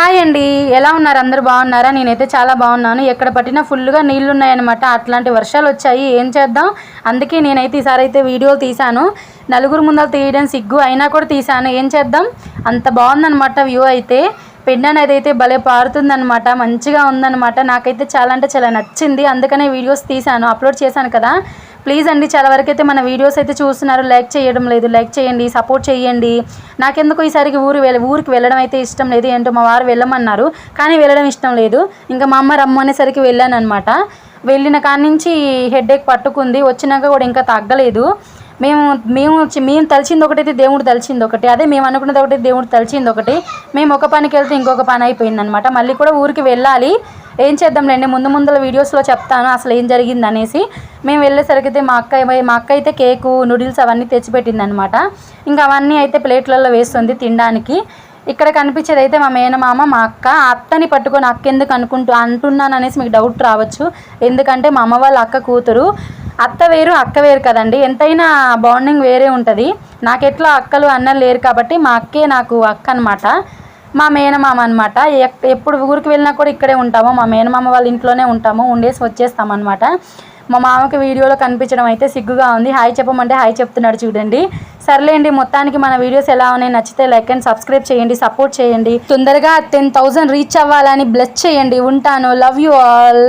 Hi అండి. ఎలా ఉన్నారు? అందరు బాగున్నారా? నేనైతే చాలా బాగున్నాను. ఎక్కడ పట్టినా ఫుల్గా నీళ్ళు ఉన్నాయన్నమాట అట్లాంటి వర్షాలు వచ్చాయి. ఏం చేద్దాం? అందుకే నేనైతే ఈసారి అయితే వీడియోలు తీశాను. నలుగురు ముందర తీయడం సిగ్గు అయినా కూడా తీశాను. ఏం చేద్దాం? అంత బాగుందన్నమాట వ్యూ అయితే. పెన్ అనేది అయితే భలే పారుతుందన్నమాట. మంచిగా ఉందన్నమాట. నాకైతే చాలా అంటే చాలా నచ్చింది. అందుకనే వీడియోస్ తీశాను. అప్లోడ్ చేశాను కదా. ప్లీజ్ అండి చాలా వరకు అయితే మన వీడియోస్ అయితే చూస్తున్నారు. లైక్ చేయడం లేదు లైక్ చేయండి సపోర్ట్ చేయండి. నాకెందుకు ఈసారికి ఊరు వెళ్ళ ఊరికి వెళ్ళడం అయితే ఇష్టం లేదు. ఏంటో మా వారు వెళ్ళమన్నారు కానీ వెళ్ళడం ఇష్టం లేదు. ఇంకా మా అమ్మ రమ్మనేసరికి వెళ్ళాను అనమాట వెళ్ళిన కాడి నుంచి హెడేక్ పట్టుకుంది వచ్చినాక కూడా ఇంకా తగ్గలేదు. మేము మేము మేము తలిచింది ఒకటైతే దేవుడు తలిచింది ఒకటి. అదే మేము అనుకున్నది ఒకటి దేవుడు తలిచింది ఒకటి. మేము ఒక పనికి వెళ్తే ఇంకొక పని అయిపోయింది అనమాట మళ్ళీ కూడా ఊరికి వెళ్ళాలి. ఏం చేద్దాంలేండి ముందు ముందుల వీడియోస్లో చెప్తాను అసలు ఏం జరిగింది అనేసి మేము వెళ్ళేసరికి అయితే మా అక్క మా అక్క అయితే కేకు నూడిల్స్ అవన్నీ తెచ్చిపెట్టింది అనమాట ఇంకా అవన్నీ అయితే ప్లేట్లలో వేస్తుంది తినడానికి. ఇక్కడ కనిపించేది అయితే మా మేనమామ మా అక్క అత్తని పట్టుకొని అక్క ఎందుకు అనుకుంటూ అంటున్నాను అనేసి మీకు డౌట్ రావచ్చు. ఎందుకంటే మా అమ్మ వాళ్ళ అక్క కూతురు. అత్త వేరు అక్క వేరు కదండి. ఎంతైనా బాండింగ్ వేరే ఉంటుంది. నాకు ఎట్లా అక్కలు అన్నలు లేరు కాబట్టి మా అక్కే నాకు అక్క అనమాట మా మేనమామ అనమాట ఎప్పుడు ఊరికి వెళ్ళినా కూడా ఇక్కడే ఉంటాము. మా మేనమామ వాళ్ళ ఇంట్లోనే ఉంటాము. ఉండేసి వచ్చేస్తామన్నమాట మా మామకి వీడియోలో కనిపించడం అయితే సిగ్గుగా ఉంది. హాయ్ చెప్పమంటే హాయ్ చెప్తున్నాడు చూడండి. సర్లేండి మొత్తానికి మన వీడియోస్ ఎలా ఉన్నాయి నచ్చితే లైక్ అండ్ సబ్స్క్రైబ్ చేయండి సపోర్ట్ చేయండి. తొందరగా టెన్ థౌజండ్ రీచ్ అవ్వాలని బ్లెస్ చేయండి. ఉంటాను. Love you all.